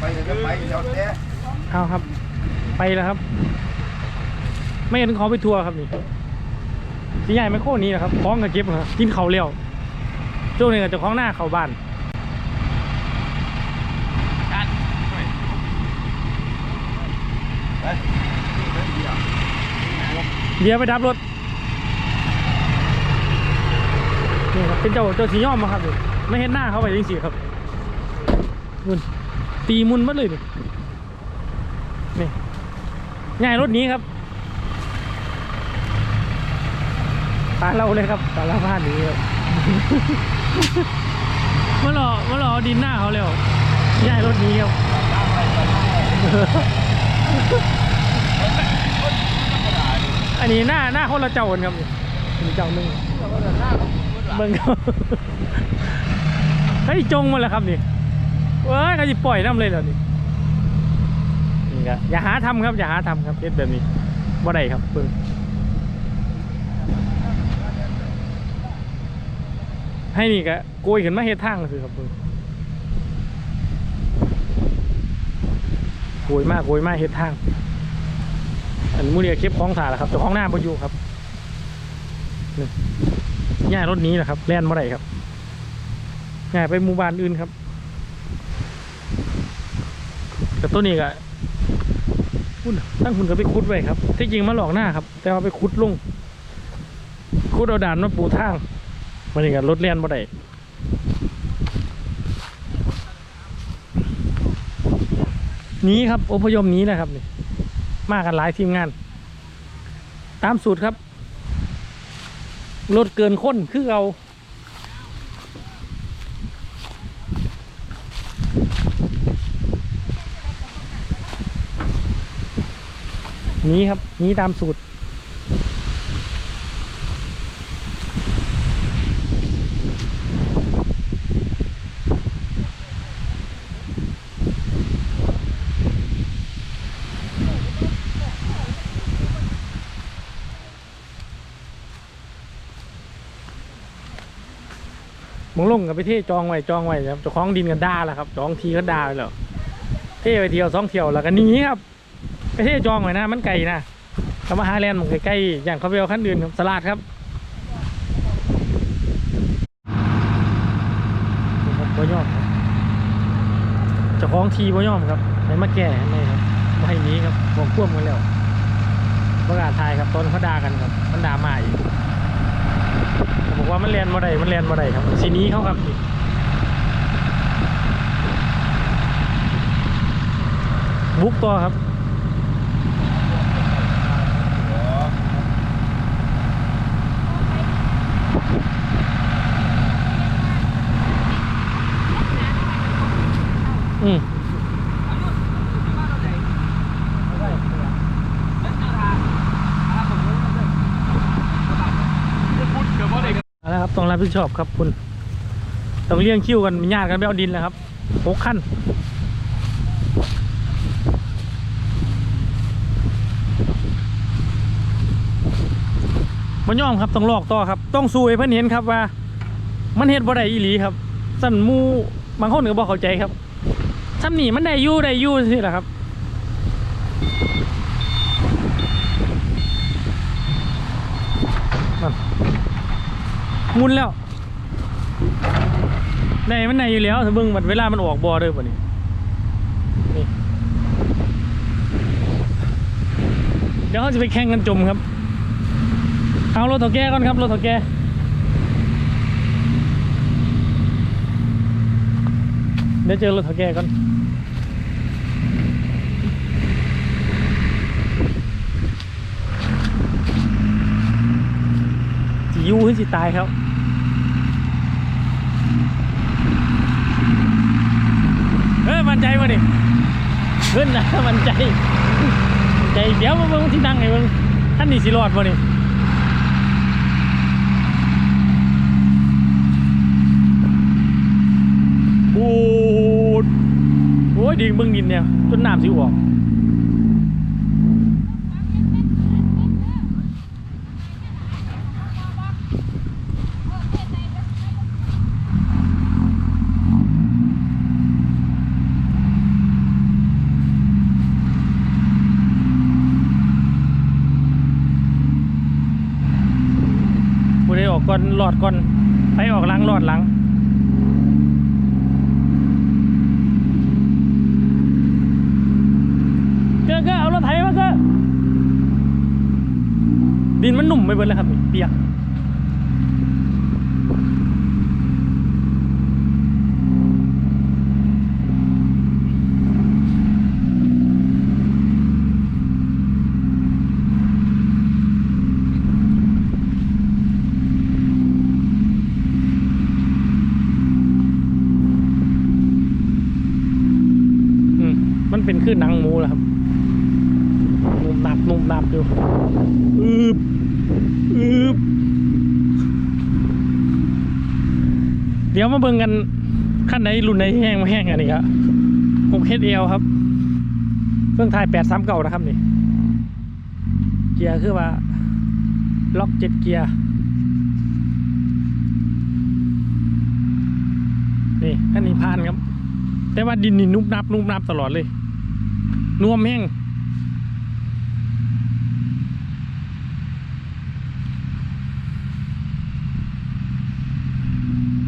ไปเดี๋ยวจะไปเดี๋ยวเนี้เอาครับ ไปแล้วครับ ไม่เห็นเขาไปทัวร์ครับนี่สีใหญ่ไมโครนี้นะครับคล้องกับเก็บครับกินเขาเลี้ยวช่วงนี้ก็จะคล้องหน้าเขาบ้านเดี๋ยวเบียร์ไปดับรถนี่ครับเป็นเจ้าเจ้าสีย่อมมาครับนี่ไม่เห็นหน้าเขาไปจริงๆครับมุน ตีมุนมัดเลยนี่นี่ง่ายรถนี้ครับตาเราเลยครับตาเราพลาดนี้ครับมาหล่อมาหล่อเอดินหน้าเขาแล้วง่ายรถนี้ครับอันนี้หน้าหน้าคนละเจ้ากันครับมีเจ้าหนึ่งเบิ่งเขาเฮ้ยจงมาแล้วครับนี่ ว้ยเขาจะปล่อยน้ำเลยเหรอนี่นี่ครับอย่าหาทำครับ อย่าหาทำครับเฮ็ดแบบนี้บ่ได้ครับเบิ่งให้นี่ก็โกยขึ้นมาเฮ็ดทางสิครับเบิ่งโกยมากโกยมากเฮ็ดทาง อันนี้มูเรียเก็บของถ่ายแล้วครับเจ้าของหน้าบอยู่ครับนี่ย่ายรถนี้แหละครับแล่นมาได้ครับย่ายไปหมู่บ้านอื่นครับแตัวนี้ก็พุ่นตั้งคุณก็ไปคุดไว้ครับ ที่จริงมาหลอกหน้าครับ แต่ว่าไปคุดลง คุดเอาด่านมาปูทางมันนี่ก็รถแล่นมาได้หนี้ครับอพยพหนี้นะครับนี่ มากันหลายทีมงาน ตามสูตรครับ รถเกินคนคือเอา นี้ครับนี้ตามสูตรมงลงกับไปเที่จองไว้จองไว้ครับเจ้าของดินกันด่าแล้วครับจองทีก็ด่าไปแล้วเที่ไปเที่ยวสองเที่ยวแล้วก็นีครับ ไปเที่จองไว้นะ มันไกลนะก็มาหาแลนด์มันใกล้ๆอย่างเขาเอาขั้นอื่นสลัดครับบ่ยอมครับเจ้องทีบ่ยอมครับให้มาแก้ให้ครับไม่ให้นี้ครับบอกพ่วมกันแล้วประกาศทายครับตอนเขาด่ากันครับ มันด่ามาอีกบอกว่ามันเรียนมาได้มันเรียนมาได้ครับสีนี้เขาครับนี่บุกตัวครับ อืมเอาละครับต้องรับผิดชอบครับคุณ ต้องเลี้ยงคิวกันญาติกันไปเอาดินแล้วครับหกขั้นมันย่อมครับต้องลอกต่อครับ ต้องสู้ให้เพื่อนเห็นครับว่า มันเห็ดบ่ได้อีหลีครับ สั่นมูบางคนก็บอกเข้าใจครับ ทำนี่มันได้ยู่ได้ยู่สิแหละครับนั่นมุนแล้วในมันในอยู่แล้วถ้าเบิ่งมันเวลามันออกบอเด้อป่ะนี่นี่เดี๋ยวเขาจะไปแข่งกันจมครับ เอารถถาแก่ก่อนครับรถถาแก่เดี๋ยวเจอรถถาแก่ก่อน ยูขึ้นสิตายครับเฮ้ยมันใจมาดิขึ้นนะมันใจใจเดี๋ยวมาเบิ่งที่นั่งไงเบิ่งท่านนี่สิรอดบ่นี่บูดโอ้ยดิ่งเบิ่งดินเนี่ยจนน้ำสิออก อกก่อนหลอดก่อนไฟออกหลังหลอดหลังเก้อเกอเอารถไถมาเก้อดินมันหนุ่มไปหมดเลยครับนี่เปียก อืม มันเป็นขึ้นหนังหมูแล้วครับนุ่มหนับนุ่มหนับอยู่อืบอืบเดี๋ยวมาเบิ่งกันขั้นไหนรุ่นไหนแห้งมาแห้งอันนี้ครับหกเฮดเอลครับเครื่องไทยแปดสามเก่านะครับนี่ เกียร์คือว่า ล็อกเจ็ดเกียร์ นี่คันนี้ผ่านครับ แต่ว่าดินนี่นุบนับนุบนับตลอดเลย น่วมแห้ง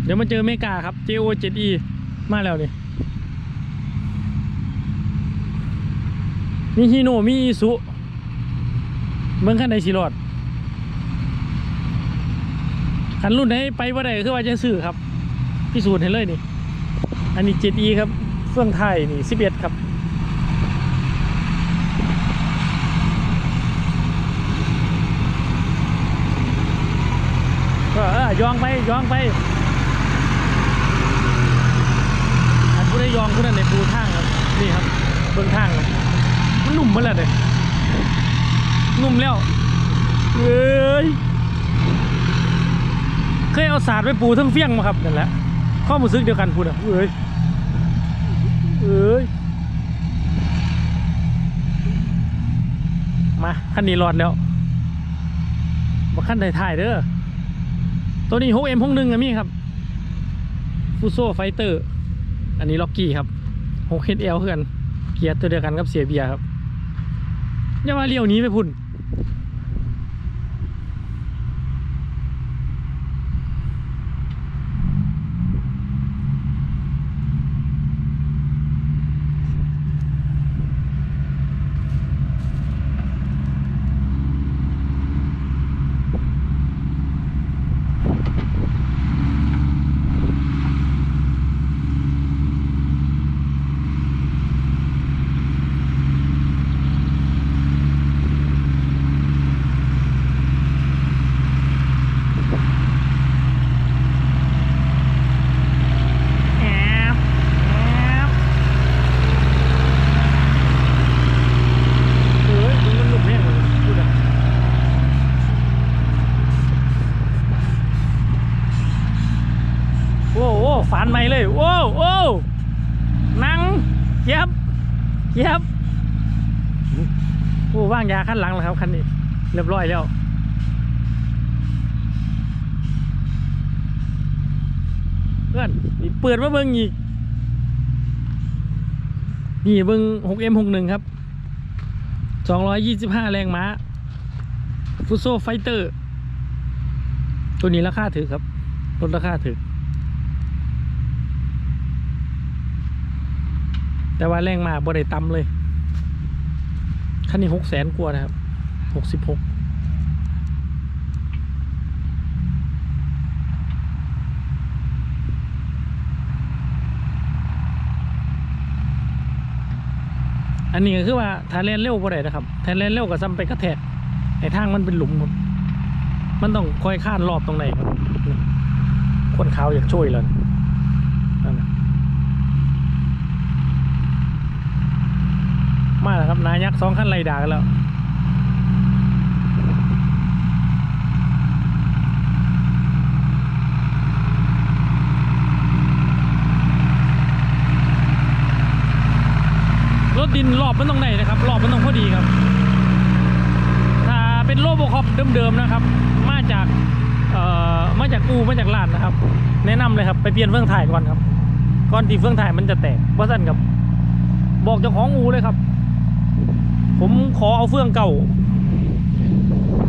เดี๋ยวมาเจอเมกาครับ JO 7E มาแล้วนี่มีฮีโนมีอีสุเบิ่งขั้นใดสิรอดขันรุ่นไหนไปว่าใดคือว่าจะซื้อครับพิสูจน์ให้เลยนี่ อันนี้ 7E ครับเฟื่องไทยนี่11 ครับ ก็เออ ยองไปยองไปอันผู้ได้ยองผู้นั้นในปูทางครับนี่ครับเบื้องทางครับมันหนุ่มมาแล้วเลยหนุ่มแล้วเอ้ยเคยเอาสาดไปปูทั้งเฟี้ยงมาครับนั่นแหละข้อมูลซึกเดียวกันพูดอะเอ้ยเอ้ยมาขั้นนี้รอดแล้วมาขั้นถ่ายๆเด้อ ตัวนี้ 6M 6 1อะมี่ครับฟูโซไฟเตอร์ อันนี้ล็อกกี้ครับ 6HL เอลเพื่อนเกียร์ตัวเดียวกันกับเสียเบียครับอย่ามาเลี้ยวนี้ไปพุ่น แอบแอบเฮ้ยมันหนุ่มแน่เลยพูดอะโอ้โห ฝานใหม่เลย โอ้โอ้นั่งเย็บเย็บโอ้ว่างยาขั้นหลังแล้วครับคันนี้เรียบร้อยแล้วเพื่อนนี่เปิดมาเบิ่งอีกนี่เบิ่ง 6M 61 ครับ 225 แรงม้าฟุโซไฟเตอร์ ตัวนี้ราคาถือครับลดราคาถือ แต่ว่าแรงมาบ่ได้ต่ำเลยคันนี้6แสนกว่านะครับ66อันนี้ก็คือว่าถ้าเล่นเร็วบ่ได้นะครับถ้าเล่นเร็วก็ซ้ำไปกระแทกไอ้ทางมันเป็นหลุมครับมันต้องคอยข้านรอบตรงไหนครับคนขาวอยากช่วยเลยนั่นน่ะ มาแล้วครับนายักษ์สองขั้นไล่ด่ากันแล้วรถดินรอบมันต้องไหนนะครับ รอบมันต้องพอดีครับ ถ้าเป็นโลโบคอปเดิมๆนะครับ มาจากเอ่อมาจากอูมาจากลานนะครับ แนะนำเลยครับไปเปลี่ยนเฟื่องถ่ายก่อนครับ ก่อนที่เฟื่องถ่ายมันจะแตกว่าสั้นครับบอกเจ้าของอูเลยครับ ผมขอเอาเฟื่องเก่า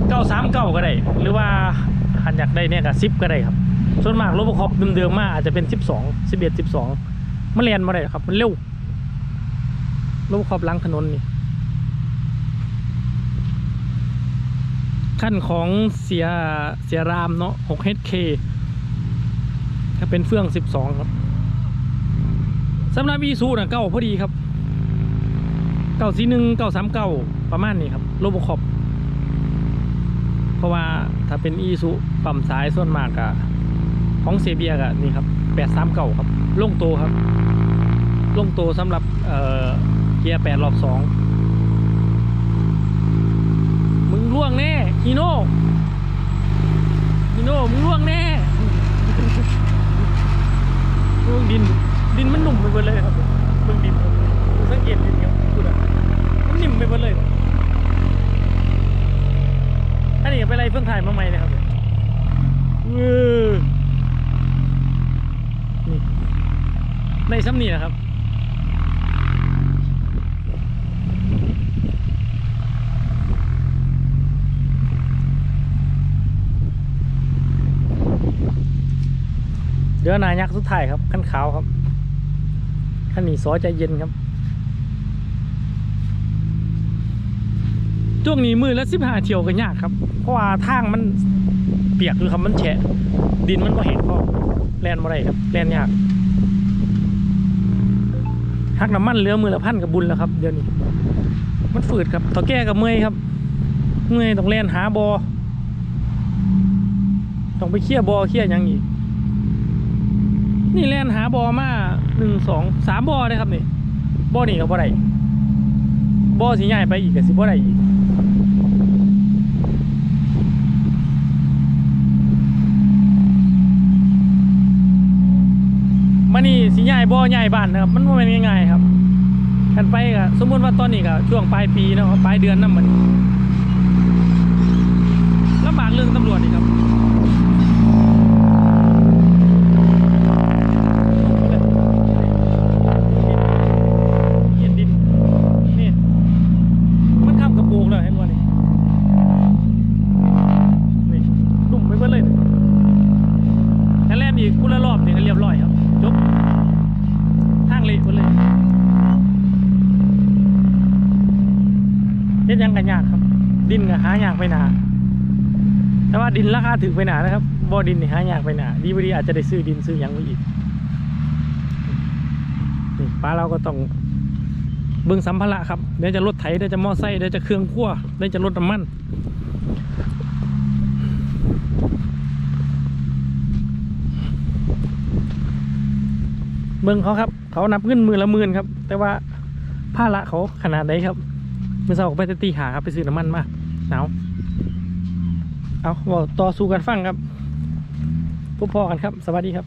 เก้าสามเก้าก็ได้ หรือว่าคันอยากได้เนี่ยก็สิบก็ได้ครับ ส่วนมากรถประกอบเดิมๆมาอาจจะเป็นสิบสองสิบเอ็ดสิบสองมันเรียนมาได้ครับ มันเร็วรถประกอบล้างถนนนี่ขั้นของเสียเสียรามเนาะ 6 HK ถ้าเป็นเฟื่อง 12 ครับสำหรับอีซูนะเก้าพอดีครับ เก้าสี่หนึ่งเก้าสามเก้าประมาณนี้ครับโลบคอปเพราะว่าถ้าเป็นอีซูปั๊มสายส่วนมากอะของเซเบียกะนี่ครับแปดสามเก้าครับล่งโตครับล่งโตสำหรับเอ่อเกียร์แปดรอบสองมึงล่วงแน่ฮีโน่ฮีโน่มึงล่วงแน่เมืองดินดินมันหนุ่มไปหมดเลยครับเมืองดินครับดูสังเกตดินครับดูนะมันนิ่มไปหมดเลย อันนี้ไปอะไรเพิ่งถ่ายมาใหม่นะครับเว้อนี่ในซ้ำนี่นะครับ เดือนายักษ์สุดท้ายครับขั้นขาวครับขั้นนี้ซอใจเย็นครับช่วงนี้มือละสิบห้าเที่ยวก็ยากครับ เพราะว่าทางมันเปียกคือครับมันแฉะ ดินมันก็เห็นพอแลนมาได้ครับแลนยากหักน้ำมันเหลือมือละพันกับบุญแล้วครับเดี๋ยวนี้ มันฝืดครับต่อแก้กับเมื่อยครับเมื่อยต้องแลนหาบอต้องไปเคลียบอเคลียยังอีก นี่แล่นหาบอมาหนึ่งสองสามบอเลยครับนี่บอนี่ก็บ่ได้บอสีใหญ่ไปอีกก็สิบ่ได้อีกมันนี่สีใหญ่บอใหญ่บ้านนะครับ มันไม่เป็นง่ายๆครับกันไปก็สมมติว่าตอนนี้ก็ช่วงปลายปีเนาะปลายเดือนนั่นมันลำบากเรื่องตำรวจอีกครับายากไปหนา แต่ว่าดินราคาถือไปหนานะครับบ่อดินนี่หายากไปหนาดีบดีอาจจะได้ซื้อดินซื้อยังไว้อีกนี่ป้าเราก็ต้องเบิ่งสัมภาระครับเดี๋ยวจะรถไถเดี๋ยวจะมอไซค์เดี๋ยวจะเครื่องคั่วเดี๋ยวจะรถน้ำมันเบิ่งเขาครับ เขานับเงินมือละหมื่นครับ แต่ว่าภาระเขาขนาดไหนครับ เมื่อเช้าผมไปตีหาครับไปซื้อน้ำมันมา หนาวเอาต่อสู้กันฟังครับพบพอกันครับ สวัสดีครับ